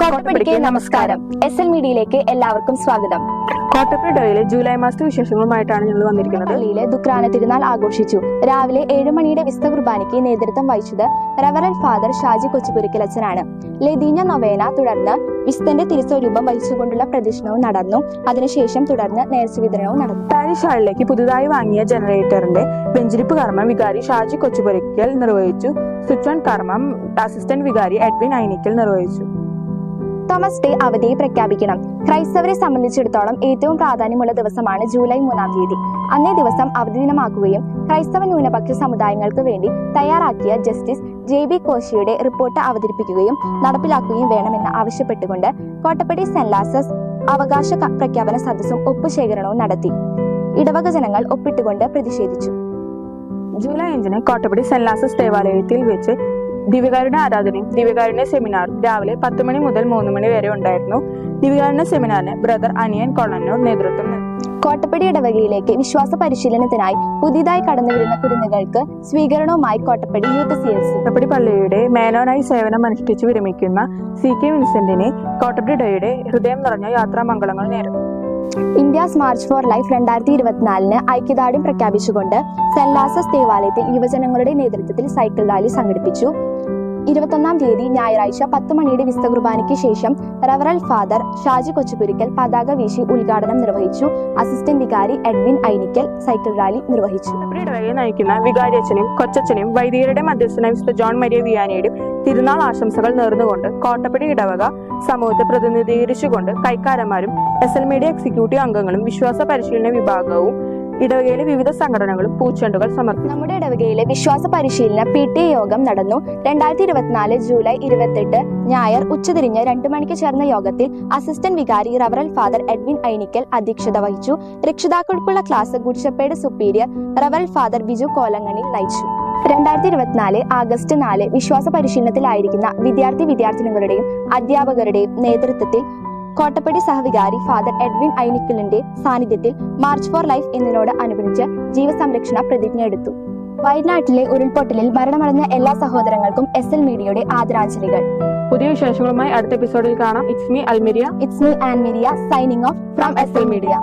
കോട്ടപ്പടിക്ക് നമസ്കാരം. S L മീഡിയയിലേക്ക് എല്ലാവർക്കും സ്വാഗതം. കോട്ടപ്പടിയിലെ ജൂലൈ മാസത്തെ വിശേഷങ്ങളുമായിട്ടാണ് ഞങ്ങൾ വന്നിരിക്കുന്നത്. പള്ളിയിലെ ദുക്രാന തിരുനാൾ ആഘോഷിച്ചു. രാവിലെ ഏഴു മണിയുടെ വിസ്ത കുർബാനയ്ക്ക് നേതൃത്വം വഹിച്ചത് റവറൽ ഫാദർ ഷാജി കൊച്ചുപുരിക്കൽ അച്ഛനാണ്. ലതീഞ്ഞ നൊവേന തുടർന്ന് വിസ്തന്റെ തിരുസ്വരൂപം വഹിച്ചുകൊണ്ടുള്ള പ്രദക്ഷിണവും നടന്നു. അതിനുശേഷം തുടർന്ന് നേർച്ച വിതരണവും നടന്നു. പാരിഷ് ഹാളിലേക്ക് പുതുതായി വാങ്ങിയ ജനറേറ്ററിന്റെ വെഞ്ചിരിപ്പ് കർമ്മം വികാരി ഷാജി കൊച്ചുപുരയ്ക്കൽ നിർവഹിച്ചു. സ്വിച്ച് ഓൺ കർമ്മം അസിസ്റ്റന്റ് വികാരി എഡ്വിൻ ഐനിക്കൽ നിർവഹിച്ചു. തോമസ് ഡേ അവധിയെ പ്രഖ്യാപിക്കണം. ക്രൈസ്തവരെ സംബന്ധിച്ചിടത്തോളം ഏറ്റവും പ്രാധാന്യമുള്ള ദിവസമാണ് ജൂലൈ മൂന്നാം തീയതി. അന്നേ ദിവസം അവധി ദിനമാക്കുകയും ക്രൈസ്തവ ന്യൂനപക്ഷ സമുദായങ്ങൾക്ക് വേണ്ടി തയ്യാറാക്കിയ ജസ്റ്റിസ് ജെ ബി കോശിയുടെ റിപ്പോർട്ട് അവതരിപ്പിക്കുകയും നടപ്പിലാക്കുകയും വേണമെന്ന് ആവശ്യപ്പെട്ടുകൊണ്ട് കോട്ടപ്പടി സെന്റ് ലാസസ് അവകാശ പ്രഖ്യാപന സദസ്സും ഒപ്പുശേഖരണവും നടത്തി. ഇടവക ജനങ്ങൾ ഒപ്പിട്ടുകൊണ്ട് പ്രതിഷേധിച്ചു. ജൂലൈ അഞ്ചിന് കോട്ടപ്പടി സെന്റ് ലാസസ് ദേവാലയത്തിൽ വെച്ച് ദിവ്യകാരുണ്യ ആരാധനയും ദിവ്യകാരുണ്യ സെമിനാറും രാവിലെ പത്ത് മണി മുതൽ മൂന്ന് മണി വരെ ഉണ്ടായിരുന്നു. ദിവ്യകാരുണ്യ സെമിനാറിന് ബ്രദർ അനിയൻ കൊള്ളന്നൂർ നേതൃത്വം. കോട്ടപ്പടി ഇടവകയിലേക്ക് വിശ്വാസ പരിശീലനത്തിനായി പുതിയതായി കടന്നുവരുന്ന കുരുന്നുകൾക്ക് സ്വീകരണവുമായി Kottappady youth C S Kottappady പള്ളിയുടെ മേനോനായി സേവനം അനുഷ്ഠിച്ചു വിരമിക്കുന്ന സി കെ വിൻസെന്റിനെ കോട്ടപ്പടി ഡയുടെ ഹൃദയം നിറഞ്ഞ യാത്രാമംഗളങ്ങൾ നേരുന്നു ഇന്ത്യാസ് മാർച്ച് ഫോർ ലൈഫ് രണ്ടായിരത്തി ഇരുപത്തിനാലിന് ഐക്യദാർഢ്യം പ്രഖ്യാപിച്ചുകൊണ്ട് സെന്റ് ലാസസ് ദേവാലയത്തിൽ യുവജനങ്ങളുടെ നേതൃത്വത്തിൽ സൈക്കിൾ റാലി സംഘടിപ്പിച്ചു. ഇരുപത്തൊന്നാം തീയതി ഞായറാഴ്ച പത്ത് മണിയുടെ വിസ്ത കുർബാനയ്ക്ക് ശേഷം റവറൽ ഫാദർ ഷാജി കൊച്ചുപുരിക്കൽ പതാക വീശി ഉദ്ഘാടനം നിർവഹിച്ചു. അസിസ്റ്റന്റ് വികാരി എഡ്വിൻ ഐനിക്കൽ സൈക്കിൾ റാലി നിർവഹിച്ചു. നയിക്കുന്ന വികാരി അച്ഛനെയും കൊച്ചച്ഛനെയും കൊച്ചച്ഛനും വൈദികരുടെ മധ്യസ്ഥനായ വിശുദ്ധ ജോൺ മരിയ വിയാനിയുടെയും തിരുനാൾ ആശംസകൾ നേർന്നുകൊണ്ട് കോട്ടപ്പടി ഇടവക സമൂഹത്തെ പ്രതിനിധീകരിച്ചുകൊണ്ട് കൈക്കാരന്മാരും എസ് എൽ മീഡിയ എക്സിക്യൂട്ടീവ് അംഗങ്ങളും വിശ്വാസ പരിശീലന വിഭാഗവും ഇടവകയിലെ വിവിധ സംഘടനകളും പൂച്ചെണ്ടുകൾ സമർപ്പിച്ചു. നമ്മുടെ ഇടവകയിലെ വിശ്വാസ പരിശീലന പി ടി യോഗം നടന്നു. രണ്ടായിരത്തി ഇരുപത്തിനാല് ജൂലൈ ഇരുപത്തെട്ട് ഞായർ ഉച്ചതിരിഞ്ഞ് രണ്ടു മണിക്ക് ചേർന്ന യോഗത്തിൽ അസിസ്റ്റന്റ് വികാരി റവറൽ ഫാദർ എഡ്വിൻ ഐനിക്കൽ അധ്യക്ഷത വഹിച്ചു. രക്ഷിതാക്കൾക്കുള്ള ക്ലാസ് ഗുഡ്ഷപ്പേട് സുപ്പീരിയർ റവറൽ ഫാദർ ബിജു കോലങ്ങണി നയിച്ചു. രണ്ടായിരത്തി ഇരുപത്തിനാല് ആഗസ്റ്റ് നാല് വിശ്വാസ പരിശീലനത്തിലായിരിക്കുന്ന വിദ്യാർത്ഥി വിദ്യാർത്ഥിനികളുടെയും അധ്യാപകരുടെയും നേതൃത്വത്തിൽ കോട്ടപ്പടി സഹവികാരി ഫാദർ എഡ്വിൻ ഐനിക്കലിന്റെ സാന്നിധ്യത്തിൽ മാർച്ച് ഫോർ ലൈഫ് എന്നതിനോട് അനുബന്ധിച്ച് ജീവസംരക്ഷണ പ്രതിജ്ഞ എടുത്തു. വയനാട്ടിലെ ഉരുൾപൊട്ടലിൽ മരണമടഞ്ഞ എല്ലാ സഹോദരങ്ങൾക്കും എസ് എൽ മീഡിയയുടെ ആദരാഞ്ജലികൾ. പുതിയ വിശേഷങ്ങളുമായി അടുത്ത എപ്പിസോഡിൽ കാണാം. It's me Almiriya it's me and Miriya signing off from S L media